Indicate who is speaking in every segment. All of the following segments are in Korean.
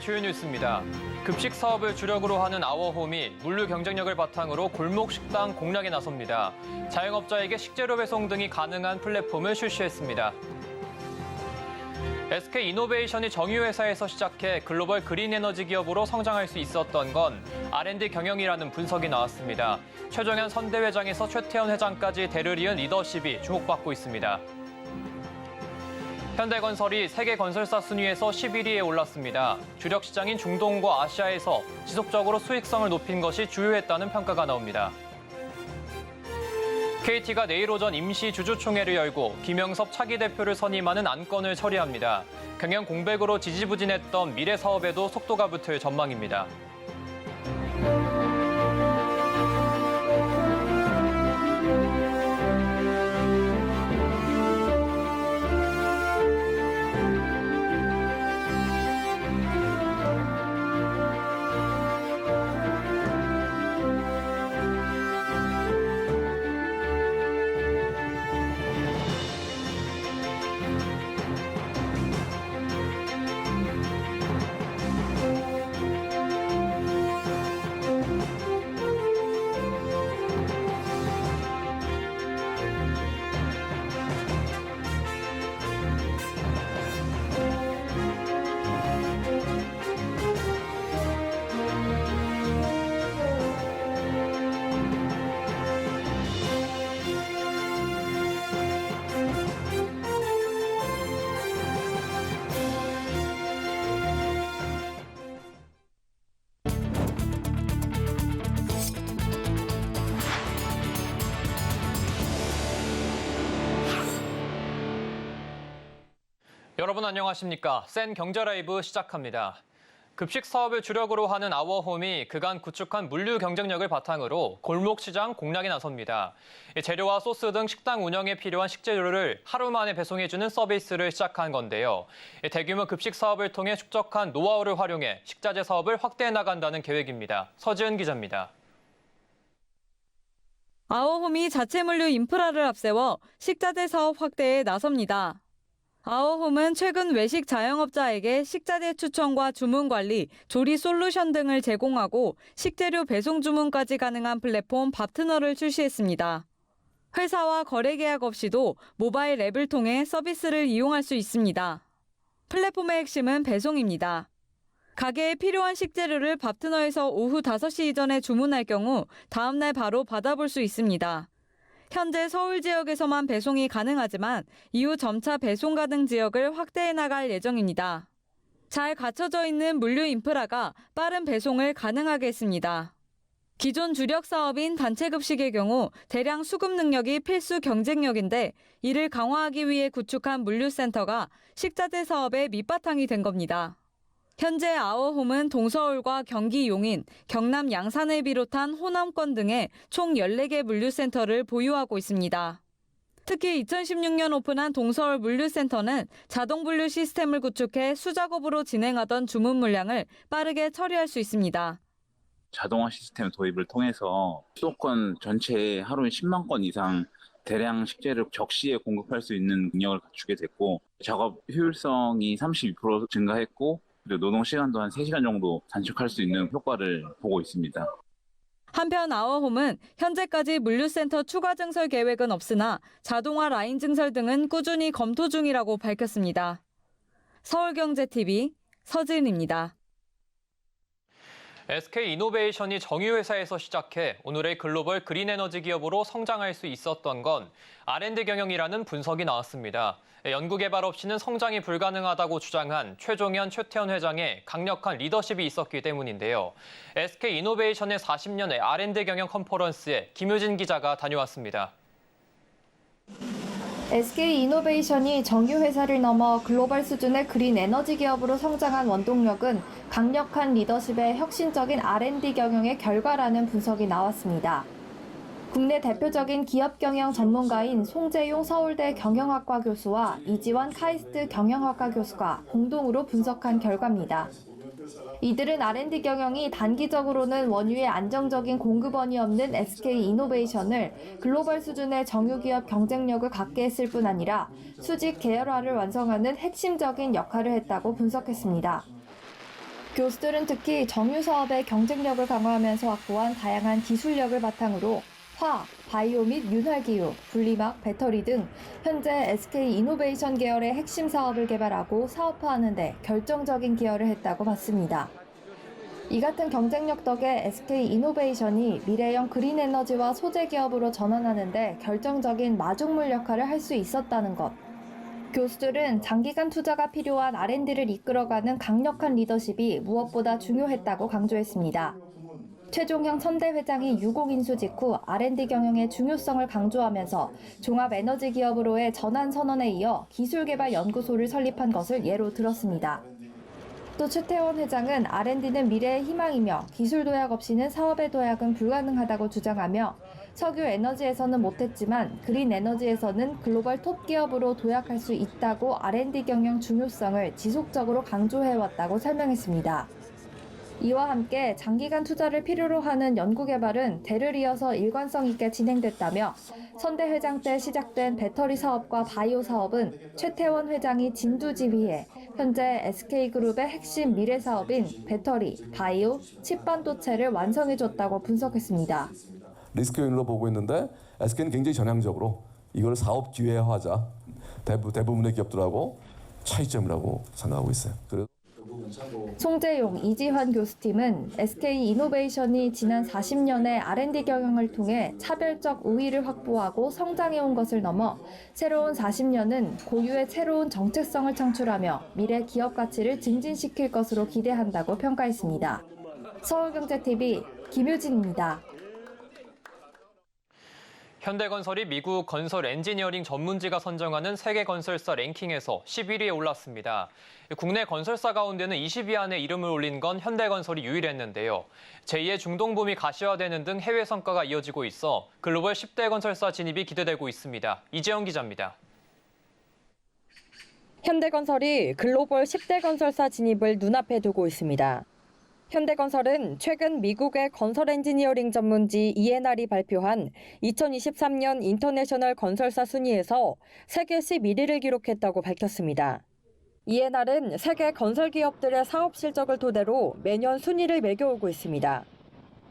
Speaker 1: 주요 뉴스입니다. 급식 사업을 주력으로 하는 아워홈이 물류 경쟁력을 바탕으로 골목 식당 공략에 나섭니다. 자영업자에게 식재료 배송 등이 가능한 플랫폼을 출시했습니다. SK 이노베이션이 정유회사에서 시작해 글로벌 그린 에너지 기업으로 성장할 수 있었던 건 R&D 경영이라는 분석이 나왔습니다. 최종현 선대회장에서 최태원 회장까지 대를 이은 리더십이 주목받고 있습니다. 현대건설이 세계 건설사 순위에서 11위에 올랐습니다. 주력 시장인 중동과 아시아에서 지속적으로 수익성을 높인 것이 주요했다는 평가가 나옵니다. KT가 내일 오전 임시 주주총회를 열고 김영섭 차기 대표를 선임하는 안건을 처리합니다. 경영 공백으로 지지부진했던 미래 사업에도 속도가 붙을 전망입니다. 여러분 안녕하십니까? 센 경제 라이브 시작합니다. 급식 사업을 주력으로 하는 아워홈이 그간 구축한 물류 경쟁력을 바탕으로 골목 시장 공략에 나섭니다. 이 재료와 소스 등 식당 운영에 필요한 식재료를 하루 만에 배송해주는 서비스를 시작한 건데요. 이 대규모 급식 사업을 통해 축적한 노하우를 활용해 식자재 사업을 확대해 나간다는 계획입니다. 서지은 기자입니다.
Speaker 2: 아워홈이 자체 물류 인프라를 앞세워 식자재 사업 확대에 나섭니다. 아워홈은 최근 외식 자영업자에게 식자재 추천과 주문 관리, 조리 솔루션 등을 제공하고 식재료 배송 주문까지 가능한 플랫폼 밥트너를 출시했습니다. 회사와 거래 계약 없이도 모바일 앱을 통해 서비스를 이용할 수 있습니다. 플랫폼의 핵심은 배송입니다. 가게에 필요한 식재료를 밥트너에서 오후 5시 이전에 주문할 경우 다음날 바로 받아볼 수 있습니다. 현재 서울 지역에서만 배송이 가능하지만 이후 점차 배송 가능 지역을 확대해 나갈 예정입니다. 잘 갖춰져 있는 물류 인프라가 빠른 배송을 가능하게 했습니다. 기존 주력 사업인 단체 급식의 경우 대량 수급 능력이 필수 경쟁력인데 이를 강화하기 위해 구축한 물류센터가 식자재 사업의 밑바탕이 된 겁니다. 현재 아워홈은 동서울과 경기 용인, 경남 양산을 비롯한 호남권 등에 총 14개 물류센터를 보유하고 있습니다. 특히 2016년 오픈한 동서울 물류센터는 자동 분류 시스템을 구축해 수작업으로 진행하던 주문 물량을 빠르게 처리할 수 있습니다.
Speaker 3: 자동화 시스템 도입을 통해서 수도권 전체에 하루에 10만 건 이상 대량 식재를 적시에 공급할 수 있는 능력을 갖추게 됐고 작업 효율성이 32% 증가했고 그리고 노동 시간도 한 3시간 정도 단축할 수 있는 효과를 보고 있습니다.
Speaker 2: 한편 아워홈은 현재까지 물류센터 추가 증설 계획은 없으나 자동화 라인 증설 등은 꾸준히 검토 중이라고 밝혔습니다. 서울경제TV 서진입니다.
Speaker 1: SK 이노베이션이 정유회사에서 시작해 오늘의 글로벌 그린 에너지 기업으로 성장할 수 있었던 건 R&D 경영이라는 분석이 나왔습니다. 연구개발 없이는 성장이 불가능하다고 주장한 최종현, 최태원 회장의 강력한 리더십이 있었기 때문인데요. SK 이노베이션의 40년의 R&D 경영 컨퍼런스에 김효진 기자가 다녀왔습니다.
Speaker 4: SK 이노베이션이 정유 회사를 넘어 글로벌 수준의 그린 에너지 기업으로 성장한 원동력은 강력한 리더십의 혁신적인 R&D 경영의 결과라는 분석이 나왔습니다. 국내 대표적인 기업 경영 전문가인 송재용 서울대 경영학과 교수와 이지원 카이스트 경영학과 교수가 공동으로 분석한 결과입니다. 이들은 R&D 경영이 단기적으로는 원유의 안정적인 공급원이 없는 SK 이노베이션을 글로벌 수준의 정유기업 경쟁력을 갖게 했을 뿐 아니라 수직 계열화를 완성하는 핵심적인 역할을 했다고 분석했습니다. 교수들은 특히 정유 사업의 경쟁력을 강화하면서 확보한 다양한 기술력을 바탕으로 화, 바이오 및 윤활기유, 분리막, 배터리 등 현재 SK 이노베이션 계열의 핵심 사업을 개발하고 사업화하는 데 결정적인 기여를 했다고 봤습니다. 이 같은 경쟁력 덕에 SK 이노베이션이 미래형 그린 에너지와 소재 기업으로 전환하는데 결정적인 마중물 역할을 할 수 있었다는 것. 교수들은 장기간 투자가 필요한 R&D를 이끌어가는 강력한 리더십이 무엇보다 중요했다고 강조했습니다. 최종형 선대 회장이 유공인수 직후 R&D 경영의 중요성을 강조하면서 종합 에너지 기업으로의 전환 선언에 이어 기술개발 연구소를 설립한 것을 예로 들었습니다. 또 최태원 회장은 R&D는 미래의 희망이며 기술 도약 없이는 사업의 도약은 불가능하다고 주장하며 석유 에너지에서는 못했지만 그린 에너지에서는 글로벌 톱 기업으로 도약할 수 있다고 R&D 경영 중요성을 지속적으로 강조해왔다고 설명했습니다. 이와 함께 장기간 투자를 필요로 하는 연구개발은 대를 이어서 일관성 있게 진행됐다며 선대 회장 때 시작된 배터리 사업과 바이오 사업은 최태원 회장이 진두지휘해 현재 SK그룹의 핵심 미래 사업인 배터리, 바이오, 칩 반도체를 완성해줬다고 분석했습니다.
Speaker 5: 리스크 요인으로 보고 있는데 SK는 굉장히 전향적으로 이걸 사업 기회화하자 대부, 대부분의 기업들하고 차이점이라고 생각하고 있어요. 그래서
Speaker 4: 송재용, 이지환 교수팀은 SK 이노베이션이 지난 40년의 R&D 경영을 통해 차별적 우위를 확보하고 성장해온 것을 넘어 새로운 40년은 고유의 새로운 정체성을 창출하며 미래 기업 가치를 증진시킬 것으로 기대한다고 평가했습니다. 서울경제TV 김유진입니다.
Speaker 1: 현대건설이 미국 건설 엔지니어링 전문지가 선정하는 세계 건설사 랭킹에서 11위에 올랐습니다. 국내 건설사 가운데는 20위 안에 이름을 올린 건 현대건설이 유일했는데요. 제2의 중동붐이 가시화되는 등 해외 성과가 이어지고 있어 글로벌 10대 건설사 진입이 기대되고 있습니다. 이재영 기자입니다.
Speaker 6: 현대건설이 글로벌 10대 건설사 진입을 눈앞에 두고 있습니다. 현대건설은 최근 미국의 건설 엔지니어링 전문지 ENR이 발표한 2023년 인터내셔널 건설사 순위에서 세계 11위를 기록했다고 밝혔습니다. ENR은 세계 건설 기업들의 사업 실적을 토대로 매년 순위를 매겨오고 있습니다.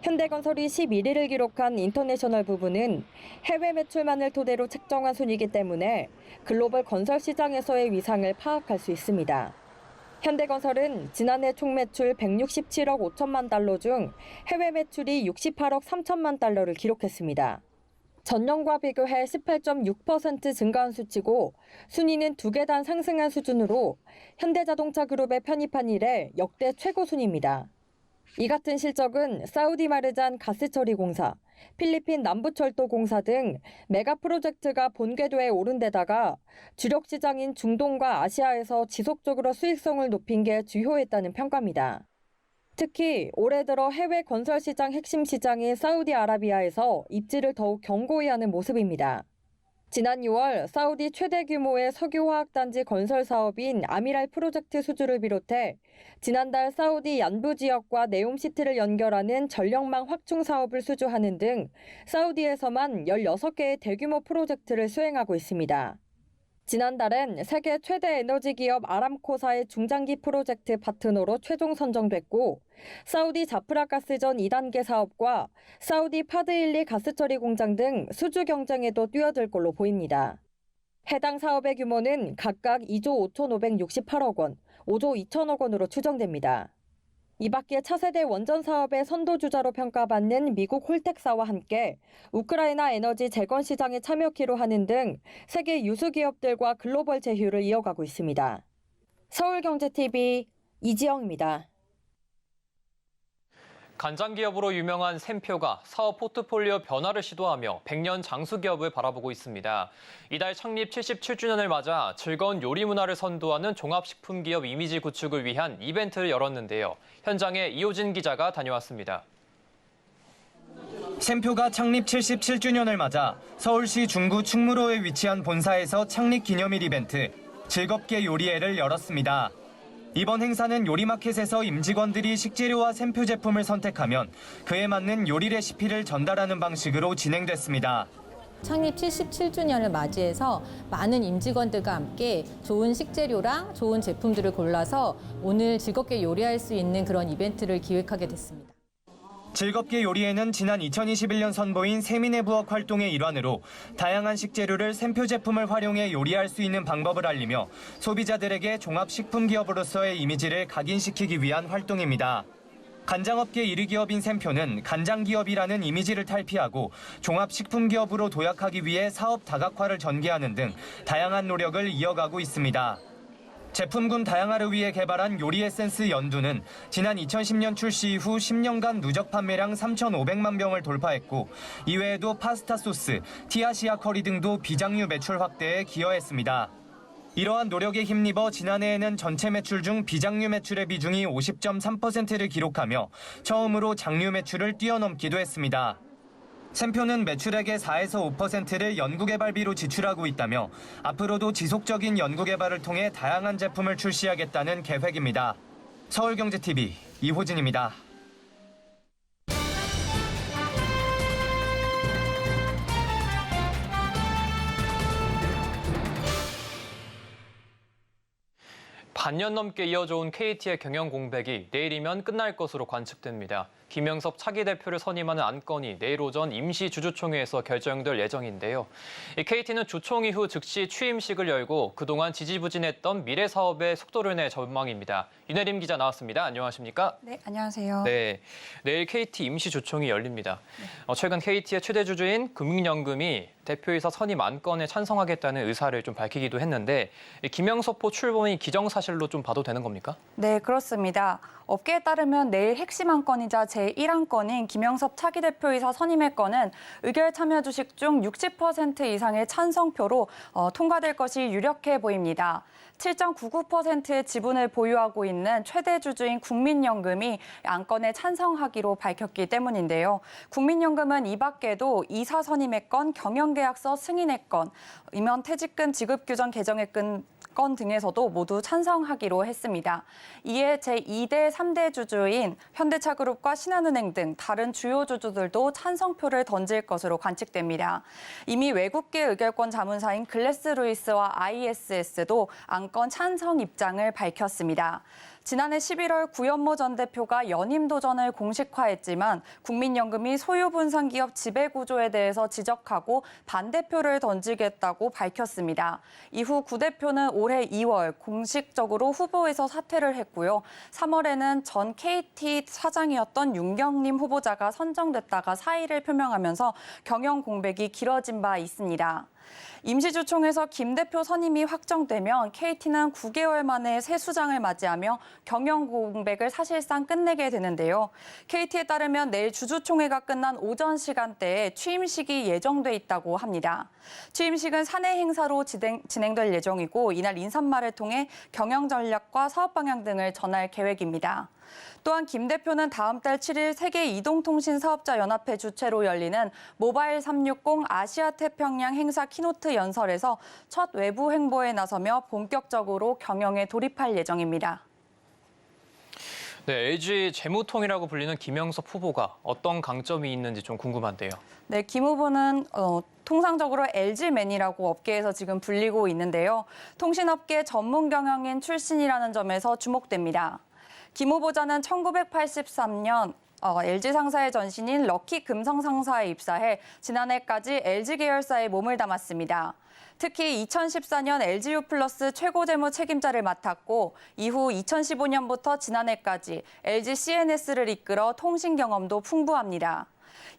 Speaker 6: 현대건설이 11위를 기록한 인터내셔널 부분은 해외 매출만을 토대로 측정한 순위이기 때문에 글로벌 건설 시장에서의 위상을 파악할 수 있습니다. 현대건설은 지난해 총 매출 167억 5천만 달러 중 해외 매출이 68억 3천만 달러를 기록했습니다. 전년과 비교해 18.6% 증가한 수치고 순위는 두 계단 상승한 수준으로 현대자동차 그룹에 편입한 이래 역대 최고 순위입니다. 이 같은 실적은 사우디 마르잔 가스처리공사, 필리핀 남부철도공사 등 메가 프로젝트가 본궤도에 오른 데다가 주력 시장인 중동과 아시아에서 지속적으로 수익성을 높인 게 주요했다는 평가입니다. 특히 올해 들어 해외 건설 시장 핵심 시장인 사우디아라비아에서 입지를 더욱 견고히 하는 모습입니다. 지난 6월 사우디 최대 규모의 석유화학단지 건설 사업인 아미랄 프로젝트 수주를 비롯해 지난달 사우디 얀부 지역과 네옴시티를 연결하는 전력망 확충 사업을 수주하는 등 사우디에서만 16개의 대규모 프로젝트를 수행하고 있습니다. 지난달엔 세계 최대 에너지 기업 아람코사의 중장기 프로젝트 파트너로 최종 선정됐고 사우디 자프라 가스전 2단계 사업과 사우디 파드일리 가스처리 공장 등 수주 경쟁에도 뛰어들 걸로 보입니다. 해당 사업의 규모는 각각 2조 5,568억 원, 5조 2천억 원으로 추정됩니다. 이 밖에 차세대 원전 사업의 선도주자로 평가받는 미국 홀텍사와 함께 우크라이나 에너지 재건 시장에 참여키로 하는 등 세계 유수 기업들과 글로벌 제휴를 이어가고 있습니다. 서울경제TV 이지영입니다.
Speaker 1: 간장 기업으로 유명한 샘표가 사업 포트폴리오 변화를 시도하며 100년 장수 기업을 바라보고 있습니다. 이달 창립 77주년을 맞아 즐거운 요리 문화를 선도하는 종합식품 기업 이미지 구축을 위한 이벤트를 열었는데요. 현장에 이호진 기자가 다녀왔습니다.
Speaker 7: 샘표가 창립 77주년을 맞아 서울시 중구 충무로에 위치한 본사에서 창립 기념일 이벤트 즐겁게 요리회를 열었습니다. 이번 행사는 요리마켓에서 임직원들이 식재료와 샘표 제품을 선택하면 그에 맞는 요리 레시피를 전달하는 방식으로 진행됐습니다.
Speaker 8: 창립 77주년을 맞이해서 많은 임직원들과 함께 좋은 식재료랑 좋은 제품들을 골라서 오늘 즐겁게 요리할 수 있는 그런 이벤트를 기획하게 됐습니다.
Speaker 7: 즐겁게 요리에는 지난 2021년 선보인 세민의 부엌 활동의 일환으로 다양한 식재료를 샘표 제품을 활용해 요리할 수 있는 방법을 알리며 소비자들에게 종합식품 기업으로서의 이미지를 각인시키기 위한 활동입니다. 간장업계 1위 기업인 샘표는 간장기업이라는 이미지를 탈피하고 종합식품기업으로 도약하기 위해 사업 다각화를 전개하는 등 다양한 노력을 이어가고 있습니다. 제품군 다양화를 위해 개발한 요리 에센스 연두는 지난 2010년 출시 이후 10년간 누적 판매량 3,500만 병을 돌파했고 이외에도 파스타 소스, 티아시아 커리 등도 비장류 매출 확대에 기여했습니다. 이러한 노력에 힘입어 지난해에는 전체 매출 중 비장류 매출의 비중이 50.3%를 기록하며 처음으로 장류 매출을 뛰어넘기도 했습니다. 샘표는 매출액의 4에서 5%를 연구개발비로 지출하고 있다며 앞으로도 지속적인 연구개발을 통해 다양한 제품을 출시하겠다는 계획입니다. 서울경제TV 이호진입니다.
Speaker 1: 반년 넘게 이어져온 KT의 경영 공백이 내일이면 끝날 것으로 관측됩니다. 김영섭 차기 대표를 선임하는 안건이 내일 오전 임시 주주총회에서 결정될 예정인데요. 이 KT는 주총 이후 즉시 취임식을 열고 그동안 지지부진했던 미래 사업에 속도를 낼 전망입니다. 윤혜림 기자 나왔습니다. 안녕하십니까?
Speaker 9: 네, 안녕하세요.
Speaker 1: 네, 내일 KT 임시 주총이 열립니다. 어, 최근 KT의 최대 주주인 금융연금이 대표이사 선임 안건에 찬성하겠다는 의사를 좀 밝히기도 했는데 이 김영섭호 출범이 기정사실로 좀 봐도 되는 겁니까?
Speaker 9: 네, 그렇습니다. 업계에 따르면 내일 핵심 안건이자 제 1안건인 김영섭 차기 대표이사 선임의 건은 의결 참여 주식 중 60% 이상의 찬성표로 어, 통과될 것이 유력해 보입니다. 7.99%의 지분을 보유하고 있는 최대 주주인 국민연금이 안건에 찬성하기로 밝혔기 때문인데요. 국민연금은 이 밖에도 이사 선임의 건, 경영계약서 승인의 건, 임원 퇴직금 지급 규정 개정의 건, 건 등에서도 모두 찬성하기로 했습니다. 이에 제2대, 3대 주주인 현대차그룹과 신한은행 등 다른 주요 주주들도 찬성표를 던질 것으로 관측됩니다. 이미 외국계 의결권 자문사인 글래스루이스와 ISS도 안건 찬성 입장을 밝혔습니다. 지난해 11월 구현모 전 대표가 연임 도전을 공식화했지만 국민연금이 소유분산 기업 지배 구조에 대해서 지적하고 반대표를 던지겠다고 밝혔습니다. 이후 구 대표는 올해 2월 공식적으로 후보에서 사퇴를 했고요. 3월에는 전 KT 사장이었던 윤경림 후보자가 선정됐다가 사의를 표명하면서 경영 공백이 길어진 바 있습니다. 임시주총에서 김 대표 선임이 확정되면 KT는 9개월 만에 새 수장을 맞이하며 경영 공백을 사실상 끝내게 되는데요. KT에 따르면 내일 주주총회가 끝난 오전 시간대에 취임식이 예정돼 있다고 합니다. 취임식은 사내 행사로 진행, 진행될 예정이고 이날 인사말을 통해 경영 전략과 사업 방향 등을 전할 계획입니다. 또한 김 대표는 다음 달 7일 세계 이동통신 사업자 연합회 주최로 열리는 모바일 360 아시아 태평양 행사 키노트 연설에서 첫 외부 행보에 나서며 본격적으로 경영에 돌입할 예정입니다.
Speaker 1: 네, LG 재무통이라고 불리는 김영섭 후보가 어떤 강점이 있는지 좀 궁금한데요.
Speaker 9: 네, 김 후보는 어, 통상적으로 LG맨이라고 업계에서 지금 불리고 있는데요. 통신업계 전문 경영인 출신이라는 점에서 주목됩니다. 김 후보자는 1983년 어, LG 상사의 전신인 럭키 금성 상사에 입사해 지난해까지 LG 계열사에 몸을 담았습니다. 특히 2014년 LGU 플러스 최고 재무 책임자를 맡았고 이후 2015년부터 지난해까지 LG CNS를 이끌어 통신 경험도 풍부합니다.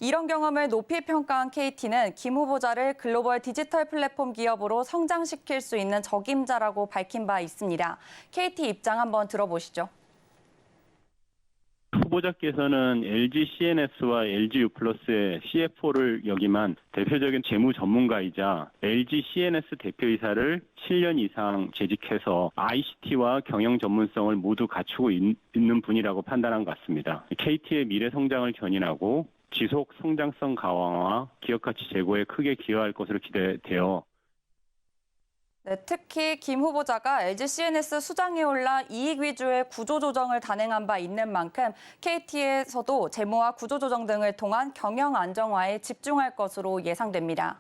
Speaker 9: 이런 경험을 높이 평가한 KT는 김 후보자를 글로벌 디지털 플랫폼 기업으로 성장시킬 수 있는 적임자라고 밝힌 바 있습니다. KT 입장 한번 들어보시죠.
Speaker 10: 후보자께서는 LG CNS와 LG U 플러스의 CFO를 역임한 대표적인 재무 전문가이자 LG CNS 대표이사를 7년 이상 재직해서 ICT와 경영 전문성을 모두 갖추고 있, 는 분이라고 판단한 것 같습니다. KT의 미래 성장을 견인하고 지속 성장성 강화와 기업 가치 제고에 크게 기여할 것으로 기대되어
Speaker 9: 네, 특히 김 후보자가 LG CNS 수장에 올라 이익 위주의 구조조정을 단행한 바 있는 만큼 KT에서도 재무와 구조조정 등을 통한 경영 안정화에 집중할 것으로 예상됩니다.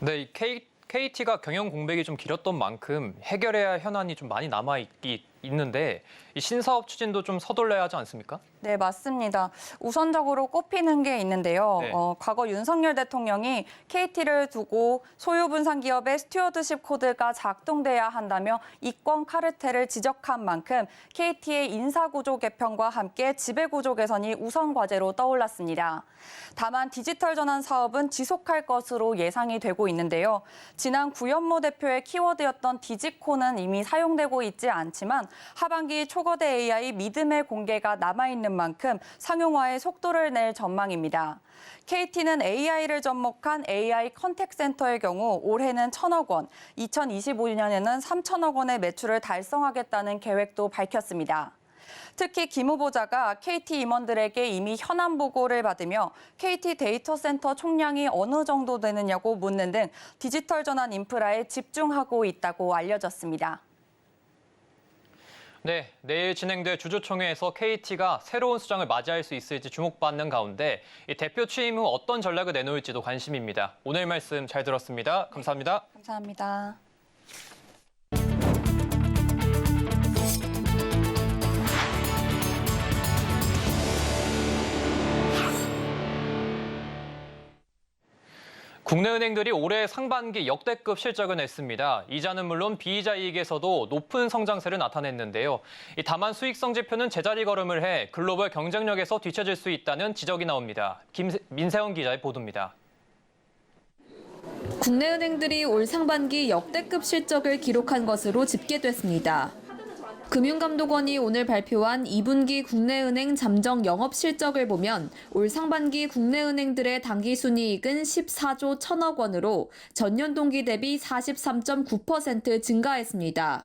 Speaker 1: 네, K, KT가 경영 공백이 좀 길었던 만큼 해결해야 할 현안이 좀 많이 남아 있기 때문에 있는데 이 신사업 추진도 좀 서둘러야 하지 않습니까?
Speaker 9: 네, 맞습니다. 우선적으로 꼽히는 게 있는데요.
Speaker 1: 네.
Speaker 9: 어, 과거 윤석열 대통령이 KT를 두고 소유 분산 기업의 스튜어드십 코드가 작동돼야 한다며 이권 카르텔을 지적한 만큼 KT의 인사 구조 개편과 함께 지배 구조 개선이 우선 과제로 떠올랐습니다. 다만 디지털 전환 사업은 지속할 것으로 예상이 되고 있는데요. 지난 구현모 대표의 키워드였던 디지코는 이미 사용되고 있지 않지만 하반기 초거대 AI 믿음의 공개가 남아있는 만큼 상용화에 속도를 낼 전망입니다. KT는 AI를 접목한 AI 컨택 센터의 경우 올해는 1천억 원, 2025년에는 3천억 원의 매출을 달성하겠다는 계획도 밝혔습니다. 특히 김 후보자가 KT 임원들에게 이미 현안 보고를 받으며 KT 데이터 센터 총량이 어느 정도 되느냐고 묻는 등 디지털 전환 인프라에 집중하고 있다고 알려졌습니다.
Speaker 1: 네, 내일 진행될 주주총회에서 KT가 새로운 수장을 맞이할 수 있을지 주목받는 가운데 이 대표 취임 후 어떤 전략을 내놓을지도 관심입니다. 오늘 말씀 잘 들었습니다. 감사합니다.
Speaker 9: 감사합니다.
Speaker 1: 국내 은행들이 올해 상반기 역대급 실적을 냈습니다. 이자는 물론 비이자 이익에서도 높은 성장세를 나타냈는데요. 이 다만 수익성 지표는 제자리 걸음을 해 글로벌 경쟁력에서 뒤처질 수 있다는 지적이 나옵니다. 김, 민세원 기자의 보도입니다.
Speaker 11: 국내 은행들이 올 상반기 역대급 실적을 기록한 것으로 집계됐습니다. 금융감독원이 오늘 발표한 2분기 국내은행 잠정 영업 실적을 보면 올 상반기 국내은행들의 당기 순이익은 14조 1천억 원으로 전년 동기 대비 43.9% 증가했습니다.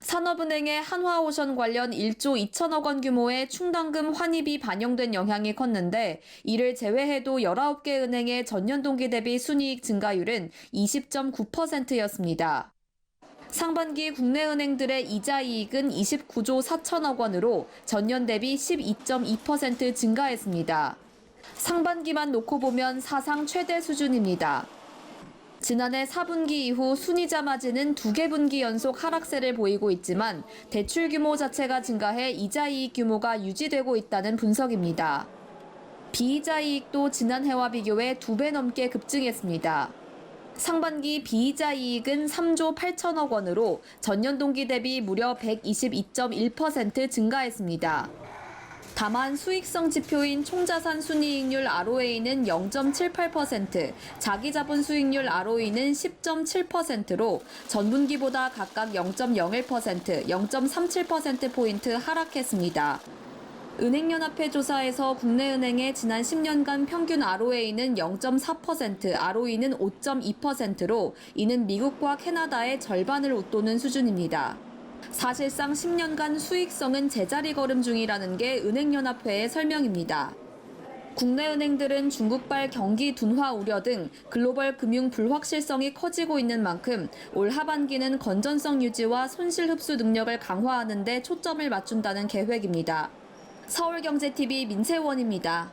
Speaker 11: 산업은행의 한화오션 관련 1조 2천억 원 규모의 충당금 환입이 반영된 영향이 컸는데 이를 제외해도 19개 은행의 전년 동기 대비 순이익 증가율은 20.9%였습니다. 상반기 국내 은행들의 이자 이익은 29조 4천억 원으로 전년 대비 12.2% 증가했습니다. 상반기만 놓고 보면 사상 최대 수준입니다. 지난해 4분기 이후 순이자 마진은 두 개 분기 연속 하락세를 보이고 있지만 대출 규모 자체가 증가해 이자 이익 규모가 유지되고 있다는 분석입니다. 비이자 이익도 지난해와 비교해 두 배 넘게 급증했습니다. 상반기 비이자 이익은 3조 8천억 원으로 전년 동기 대비 무려 122.1% 증가했습니다. 다만 수익성 지표인 총자산 순이익률 ROA는 0.78%, 자기자본 수익률 ROE는 10.7%로 전분기보다 각각 0.01%, 0.37%포인트 하락했습니다. 은행연합회 조사에서 국내은행의 지난 10년간 평균 ROA는 0.4%, ROE는 5.2%로 이는 미국과 캐나다의 절반을 웃도는 수준입니다. 사실상 10년간 수익성은 제자리 걸음 중이라는 게 은행연합회의 설명입니다. 국내 은행들은 중국발 경기 둔화 우려 등 글로벌 금융 불확실성이 커지고 있는 만큼 올 하반기는 건전성 유지와 손실 흡수 능력을 강화하는 데 초점을 맞춘다는 계획입니다. 서울경제TV 민세원입니다.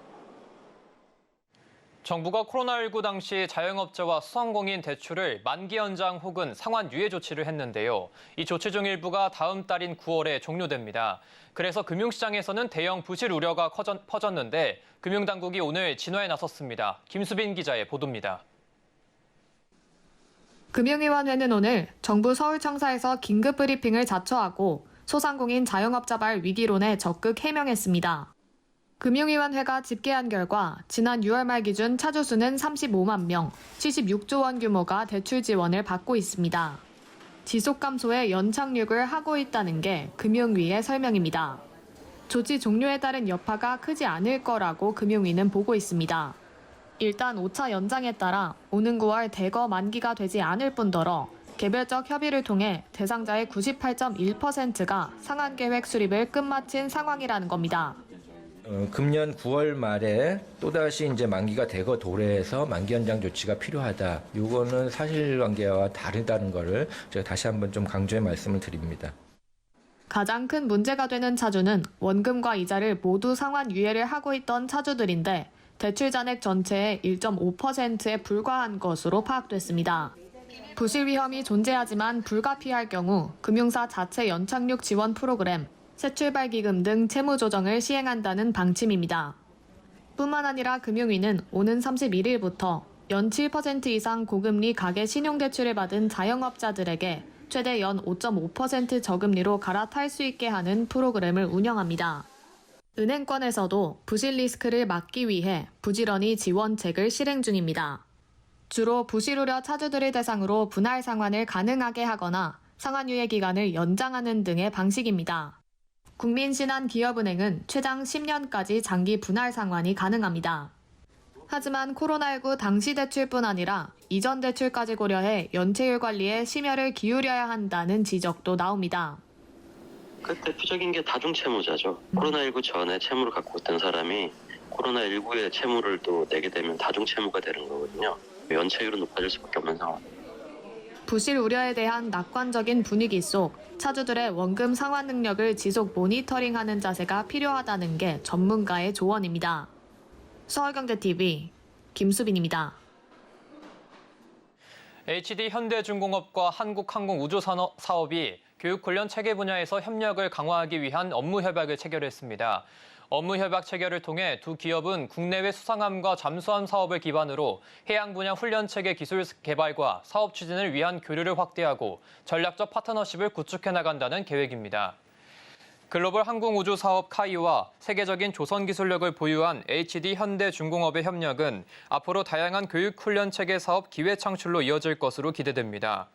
Speaker 1: 정부가 코로나19 당시 자영업자와 소상공인 대출을 만기 연장 혹은 상환 유예 조치를 했는데요. 이 조치 중 일부가 다음 달인 9월에 종료됩니다. 그래서 금융시장에서는 대형 부실 우려가 커졌, 퍼졌는데 금융당국이 오늘 진화에 나섰습니다. 김수빈 기자의 보도입니다.
Speaker 12: 금융위원회는 오늘 정부 서울청사에서 긴급 브리핑을 자처하고 소상공인 자영업자발 위기론에 적극 해명했습니다. 금융위원회가 집계한 결과 지난 6월 말 기준 차주 수는 35만 명, 76조 원 규모가 대출 지원을 받고 있습니다. 지속 감소에 연착륙을 하고 있다는 게 금융위의 설명입니다. 조치 종료에 따른 여파가 크지 않을 거라고 금융위는 보고 있습니다. 일단 5차 연장에 따라 오는 9월 대거 만기가 되지 않을 뿐더러 개별적 협의를 통해 대상자의 98.1%가 상환 계획 수립을 끝마친 상황이라는 겁니다.
Speaker 13: 어, 금년 9월 말에 또다시 이제 만기가 대거 도래해서 만기 연장 조치가 필요하다. 이거는 사실관계와 다르다는 거를 제가 다시 한번 좀 강조해 말씀을 드립니다.
Speaker 12: 가장 큰 문제가 되는 차주는 원금과 이자를 모두 상환 유예를 하고 있던 차주들인데 대출 잔액 전체의 1.5%에 불과한 것으로 파악됐습니다. 부실 위험이 존재하지만 불가피할 경우 금융사 자체 연착륙 지원 프로그램, 새출발 기금 등 채무 조정을 시행한다는 방침입니다. 뿐만 아니라 금융위는 오는 31일부터 연 7% 이상 고금리 가계 신용대출을 받은 자영업자들에게 최대 연 5.5% 저금리로 갈아탈 수 있게 하는 프로그램을 운영합니다. 은행권에서도 부실 리스크를 막기 위해 부지런히 지원책을 실행 중입니다. 주로 부실 우려 차주들을 대상으로 분할 상환을 가능하게 하거나 상환 유예 기간을 연장하는 등의 방식입니다. 국민신한기업은행은 최장 10년까지 장기 분할 상환이 가능합니다. 하지만 코로나19 당시 대출뿐 아니라 이전 대출까지 고려해 연체율 관리에 심혈을 기울여야 한다는 지적도 나옵니다.
Speaker 14: 그 대표적인 게 다중채무자죠. 코로나19 전에 채무를 갖고 있던 사람이 코로나19에 채무를 또 내게 되면 다중채무가 되는 거거든요. 연체율은 높아질 수밖에 없는 상황.
Speaker 12: 부실 우려에 대한 낙관적인 분위기 속 차주들의 원금 상환 능력을 지속 모니터링하는 자세가 필요하다는 게 전문가의 조언입니다. 서울경제TV 김수빈입니다.
Speaker 1: HD 현대중공업과 한국항공우주산업 사업이 교육훈련 체계 분야에서 협력을 강화하기 위한 업무 협약을 체결했습니다. 업무 협약 체결을 통해 두 기업은 국내외 수상함과 잠수함 사업을 기반으로 해양 분야 훈련 체계 기술 개발과 사업 추진을 위한 교류를 확대하고 전략적 파트너십을 구축해 나간다는 계획입니다. 글로벌 항공우주 사업 카이와 세계적인 조선 기술력을 보유한 HD 현대중공업의 협력은 앞으로 다양한 교육 훈련 체계 사업 기회 창출로 이어질 것으로 기대됩니다.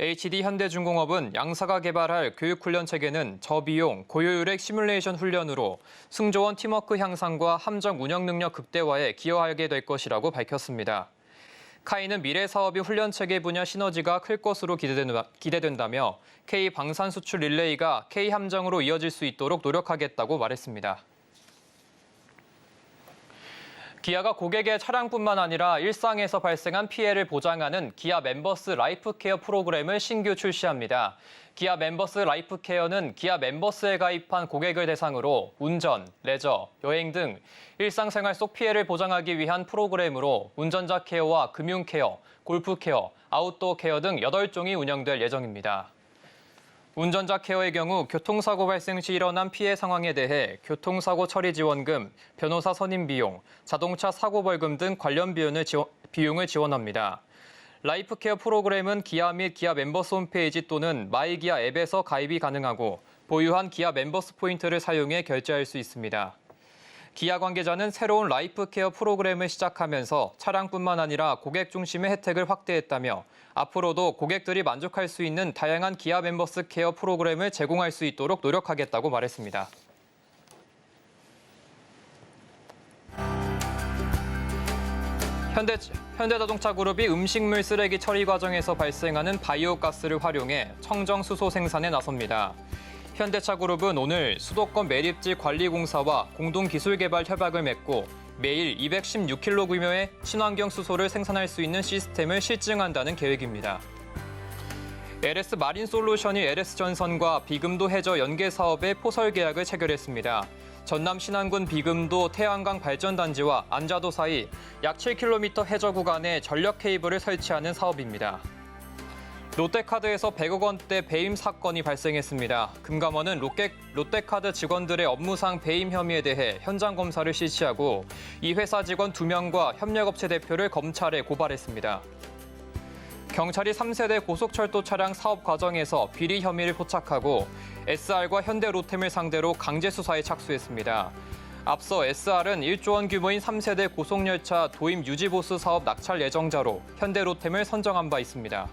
Speaker 1: HD 현대중공업은 양사가 개발할 교육 훈련 체계는 저비용, 고효율의 시뮬레이션 훈련으로 승조원 팀워크 향상과 함정 운영 능력 극대화에 기여하게 될 것이라고 밝혔습니다. 카이는 미래 사업이 훈련 체계 분야 시너지가 클 것으로 기대된다며 K 방산 수출 릴레이가 K 함정으로 이어질 수 있도록 노력하겠다고 말했습니다. 기아가 고객의 차량뿐만 아니라 일상에서 발생한 피해를 보장하는 기아 멤버스 라이프 케어 프로그램을 신규 출시합니다. 기아 멤버스 라이프 케어는 기아 멤버스에 가입한 고객을 대상으로 운전, 레저, 여행 등 일상생활 속 피해를 보장하기 위한 프로그램으로 운전자 케어와 금융 케어, 골프 케어, 아웃도어 케어 등 8종이 운영될 예정입니다. 운전자 케어의 경우 교통사고 발생 시 일어난 피해 상황에 대해 교통사고 처리 지원금, 변호사 선임 비용, 자동차 사고 벌금 등 관련 비용을, 지원, 비용을 지원합니다. 라이프 케어 프로그램은 기아 및 기아 멤버스 홈페이지 또는 마이기아 앱에서 가입이 가능하고 보유한 기아 멤버스 포인트를 사용해 결제할 수 있습니다. 기아 관계자는 새로운 라이프 케어 프로그램을 시작하면서 차량뿐만 아니라 고객 중심의 혜택을 확대했다며 앞으로도 고객들이 만족할 수 있는 다양한 기아 멤버스 케어 프로그램을 제공할 수 있도록 노력하겠다고 말했습니다. 현대, 현대자동차 그룹이 음식물 쓰레기 처리 과정에서 발생하는 바이오가스를 활용해 청정 수소 생산에 나섭니다. 현대차 그룹은 오늘 수도권 매립지 관리공사와 공동 기술 개발 협약을 맺고 매일 216kg 규모의 친환경 수소를 생산할 수 있는 시스템을 실증한다는 계획입니다. LS 마린 솔루션이 LS 전선과 비금도 해저 연계 사업의 포설 계약을 체결했습니다. 전남 신안군 비금도 태양광 발전단지와 안자도 사이 약 7km 해저 구간에 전력 케이블을 설치하는 사업입니다. 롯데카드에서 100억 원대 배임 사건이 발생했습니다. 금감원은 롯데, 롯데 카드 직원들의 업무상 배임 혐의에 대해 현장 검사를 실시하고 이 회사 직원 2명과 협력업체 대표를 검찰에 고발했습니다. 경찰이 3세대 고속철도 차량 사업 과정에서 비리 혐의를 포착하고 SR과 현대로템을 상대로 강제 수사에 착수했습니다. 앞서 SR은 1조 원 규모인 3세대 고속열차 도입 유지보수 사업 낙찰 예정자로 현대로템을 선정한 바 있습니다.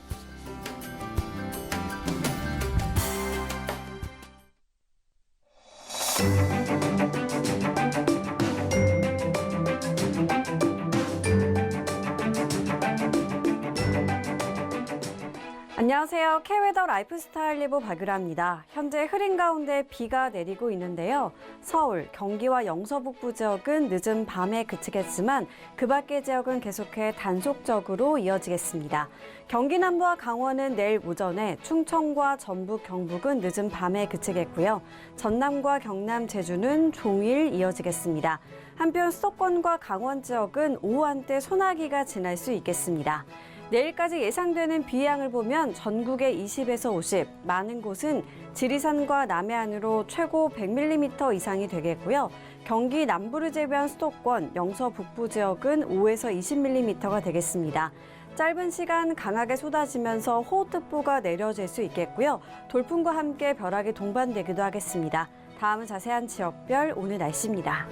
Speaker 15: 안녕하세요. 안녕하세요. K웨더 라이프스타일 리브 박유라입니다. 현재 흐린 가운데 비가 내리고 있는데요. 서울, 경기와 영서북부 지역은 늦은 밤에 그치겠지만 그 밖의 지역은 계속해 단속적으로 이어지겠습니다. 경기 남부와 강원은 내일 오전에 충청과 전북, 경북은 늦은 밤에 그치겠고요. 전남과 경남, 제주는 종일 이어지겠습니다. 한편 수도권과 강원 지역은 오후 한때 소나기가 지날 수 있겠습니다. 내일까지 예상되는 비 양을 보면 전국에 20에서 50, 많은 곳은 지리산과 남해안으로 최고 100mm 이상이 되겠고요. 경기 남부를 제외한 수도권, 영서 북부 지역은 5에서 20mm가 되겠습니다. 짧은 시간 강하게 쏟아지면서 호우특보가 내려질 수 있겠고요. 돌풍과 함께 벼락이 동반되기도 하겠습니다. 다음은 자세한 지역별 오늘 날씨입니다.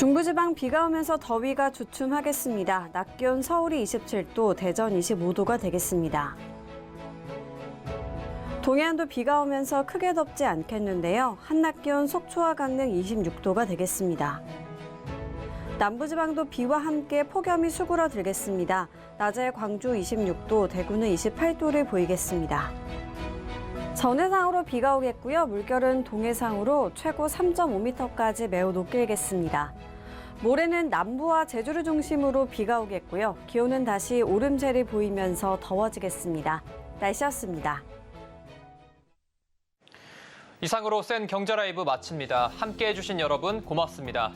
Speaker 15: 중부지방 비가 오면서 더위가 주춤하겠습니다. 낮 기온 서울이 27도, 대전 25도가 되겠습니다. 동해안도 비가 오면서 크게 덥지 않겠는데요. 한낮 기온 속초와 강릉 26도가 되겠습니다. 남부지방도 비와 함께 폭염이 수그러들겠습니다. 낮에 광주 26도, 대구는 28도를 보이겠습니다. 전해상으로 비가 오겠고요. 물결은 동해상으로 최고 3.5m까지 매우 높게 일겠습니다. 모레는 남부와 제주를 중심으로 비가 오겠고요. 기온은 다시 오름세를 보이면서 더워지겠습니다. 날씨였습니다.
Speaker 1: 이상으로 센 경제 라이브 마칩니다. 함께 해주신 여러분 고맙습니다.